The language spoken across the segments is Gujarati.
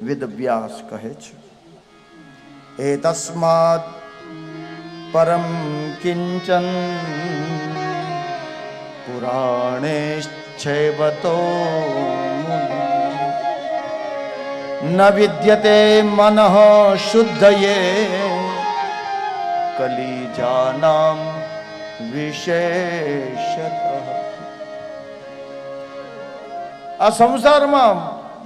વેદવ્યાસ કહે છે એ તસ્માત પરમ કિંચન પુરાણે છેવતો ન વિદ્યતે મન શુદ્ધયે કલીજાનામ વિશેષત આ સંસારમાં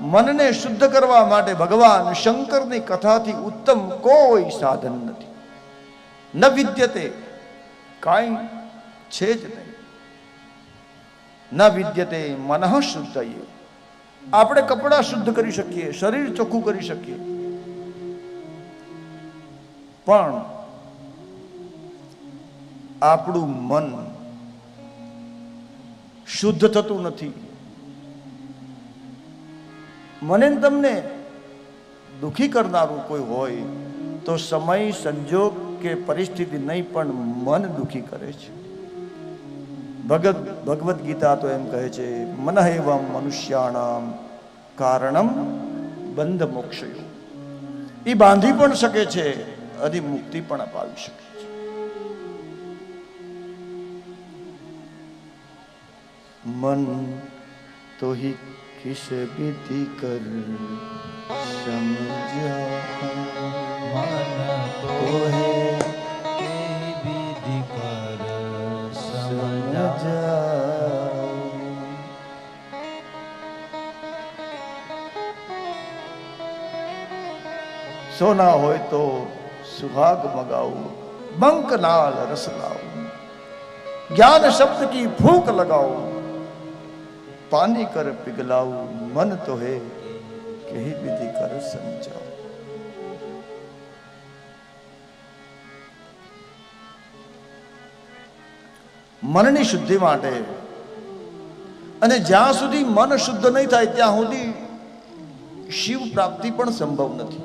મનને શુદ્ધ કરવા માટે ભગવાન શંકરની કથાથી ઉત્તમ કોઈ સાધન નથી. ન વિદ્યતે, કાંઈ છે જ નહીં. ન વિદ્યતે મન શુદ્ધ આપણે કપડાં શુદ્ધ કરી શકીએ, શરીર ચોખ્ખું કરી શકીએ. પણ આપણું મન શુદ્ધ થતું નથી. મને તમને દુખી કરનારું કોઈ હોય તો સમય, સંજોગ કે પરિસ્થિતિ નહીં, પણ મન દુઃખી કરે છે. ભગત, ભગવદ્ ગીતા તો એમ કહે છે, મન એવમ મનુષ્યાણામ કારણમ બંધ મોક્ષયો. એ બાંધી પણ શકે છે અને મુક્તિ પણ અપાવી શકે છે. મન તો ही किस विधि कर सोना हो तो सुहाग मगाओ बंक नाल रस लाओ ज्ञान शब्द की भूख लगाओ પાની કર પીગલાવું મન તો હે કે હી વિધિ કર સમજાવ મનની શુદ્ધિ માટે અને જ્યાં સુધી મન શુદ્ધ નહીં થાય, ત્યાં સુધી શિવ પ્રાપ્તિ પણ સંભવ નથી.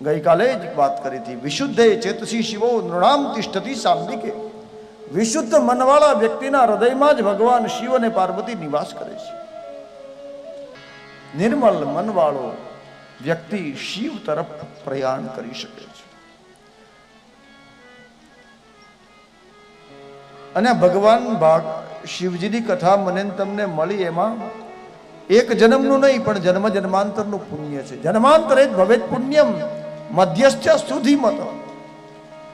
ગઈકાલે જ વાત કરી હતી, વિશુદ્ધે ચેતસી શિવો નૃણામ તિષ્ઠતી સાંભળી વિશુદ્ધ મનવાળા વ્યક્તિના હૃદયમાં જ ભગવાન શિવ અને પાર્વતી નિવાસ કરે છે. નિર્મલ મનવાળો વ્યક્તિ શિવ તરફ પ્રયાણ કરી શકે છે. અને ભગવાન ભાગ શિવજીની કથા મને તમને મળી એમાં એક જન્મનું નહીં, પણ જન્મ જન્માંતરનું પુણ્ય છે. જન્માંતરે જ ભવેત પુણ્યમ મધ્યસ્થ સુધી મત